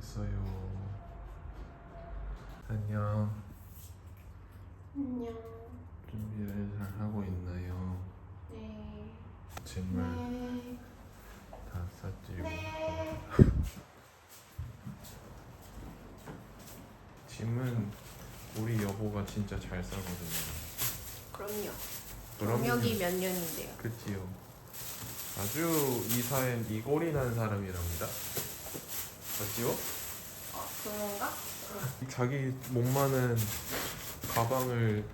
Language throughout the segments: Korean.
있어요. 안녕. 안녕. 준비를 잘 하고 있나요? 네. 짐을 네. 다 쌌지요. 네. 짐은 우리 여보가 진짜 잘 싸거든요. 그럼요. 경력이 몇 년인데요? 그치요. 아주 이사엔 이골이 난 사람이랍니다. 맞지요? 어, 그런가? 자기 몸만은 가방을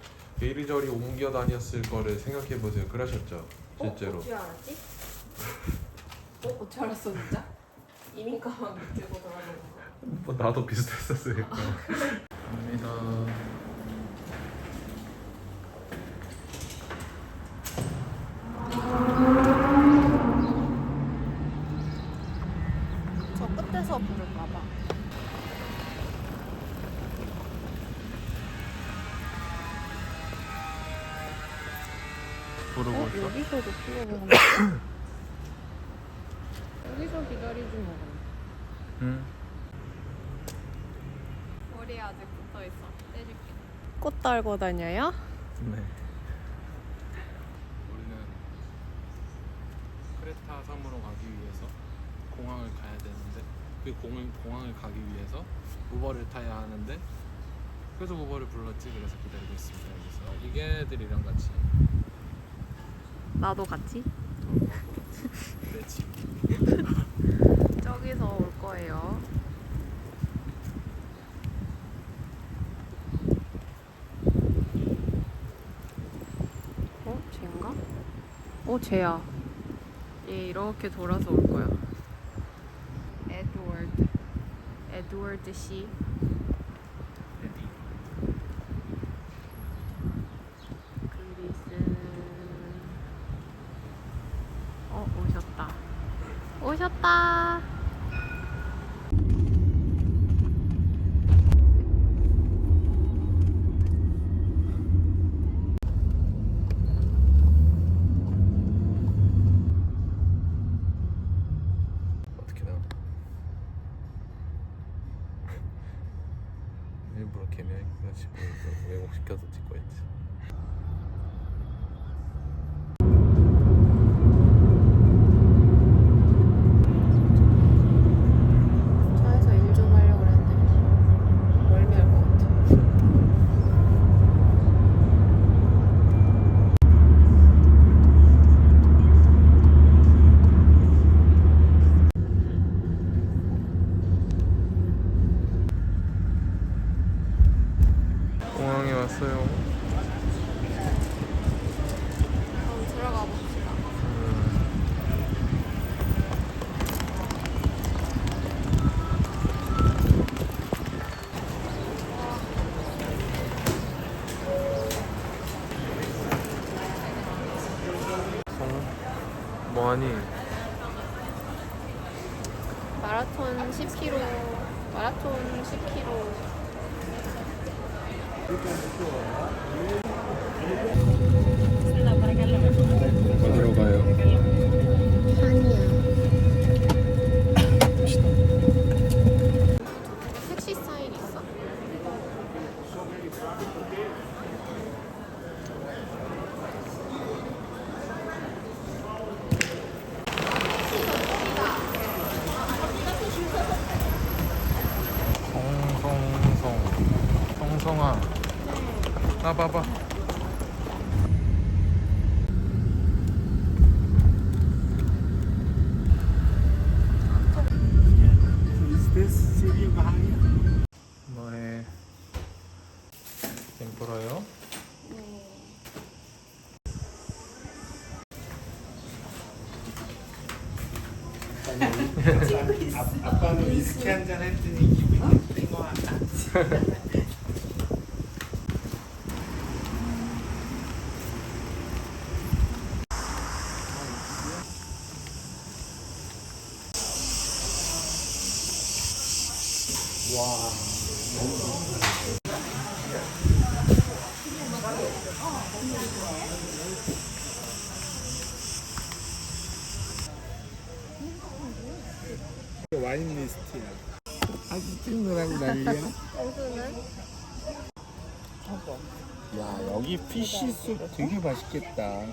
이리저리 옮겨 다녔을 거를 생각해 보세요. 그러셨죠? 실제로. 어? 어떻게 알았지? 어? 어떻게 알았어 진짜? 이민 가방 들고 돌아다니는 거. 뭐 나도 비슷했었으니까. 갑니다. 저 끝에서 부를까 봐. 부르고 어? 있어? 여기서도 풀어보면 여기서 기다리지 뭐. 응. 머리 아직 붙어 있어. 떼줄게. 꽃 달고 다녀요? 네. 우리는 크레타 섬으로 가기 위해서 공항을 가야 되는데 그 공을, 공항을 가기 위해서 우버를 타야 하는데 그래서 우버를 불렀지 그래서 기다리고 있습니다 여기서 이게들이랑 같이 나도 같이? 저기서 올 거예요. 어? 쟤인가? 어, 쟤야. 얘 이렇게 돌아서 올 거야. 에드워드. 에드워드 씨. 그리스. 어, 오셨다. 오셨다. 어떻게 나와? 일부러 개명해가지고 왜곡시켜서 찍고 있지 차에서 일 좀 하려고 그랬는데 멀미할 것 같아. 공항에 왔어요 그럼 들어가 봅시다. 송 뭐하니? 마라톤 10km. 마라톤 10km. 어디로 가요? 봐봐. 땡플어요? 아, 아빠는 위스키 한잔 했더니 기분이 같다. 와인 리스트야. 아주 찍느라고 난리야. 야 여기 피쉬숲 되게 맛있겠다.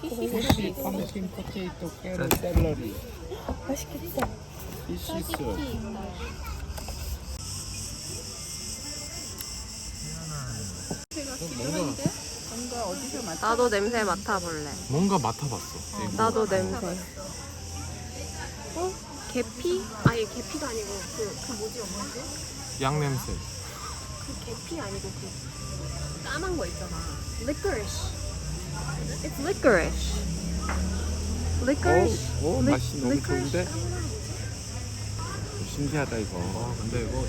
피쉬, 펌킨, 포테이토, 캐럿, 샐러리. 맛있겠다. 피쉬숲. 나도 냄새 맡아볼래. 뭔가 맡아봤어. 이거. 나도 냄새. 어? 계피? 아니 계피가 아니고 그, 그 뭐지 뭐지? 양 냄새. 그 계피 아니고 그 까만 거 있잖아. Licorice. It's licorice. Licorice. 오, 오 Lic- 맛이 너무 좋은데? 신기하다 이거. 아 근데 이거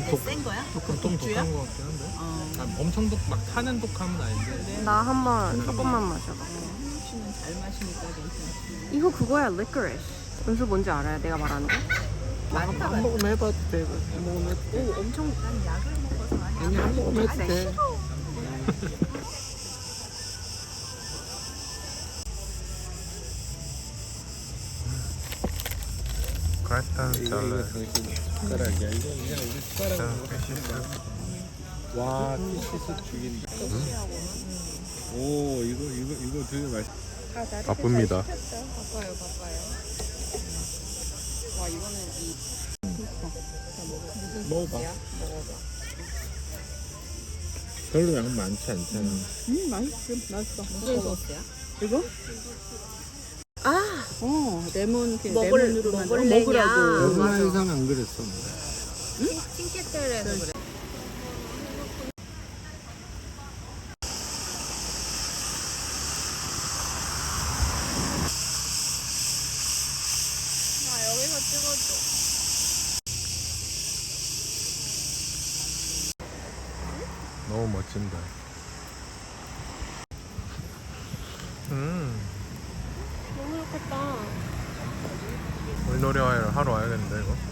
어때? 센 거야? 조금 좀 독주야? 독한 것 같긴 한데. 어. 아, 엄청 독, 막 타는 독함은 아닌데. 나 한 번 조금만 마셔봐. 씨는 잘 마시니까 괜찮지. 이거 그거야 licorice. 은수 뭔지 알아요? 내가 말하는 거? 한, 한 모금 해봐도 돼. 한 해도 돼. 오 엄청 난 약을 먹어서 아니. 아니 한 모금 해도 돼. 그랬다 이거 이거 당신 숟가락이야. 이거 그냥 우리 숟가락으로 먹어. 와 피쉬숲 죽인다. 오 이거 이거 이거 되게 맛있. 바쁩니다. 바빠요, 바빠요. 와, 이거는 이 먹어봐. 먹어봐. 별로 양 많지 않잖아. 음, 맛있어. 맛있어. 무슨 소스야? 이거? 아 어, 레몬 그 먹을- 레몬으로 만든 먹을래냐? 먹으라고. 여기 맞아. 이상 안 그랬어. 칭케테레도 그래. 아 여기서 찍어줘. 너무 멋진다. 음, 너무 좋겠다. 물놀이 하러 와야겠는데 이거.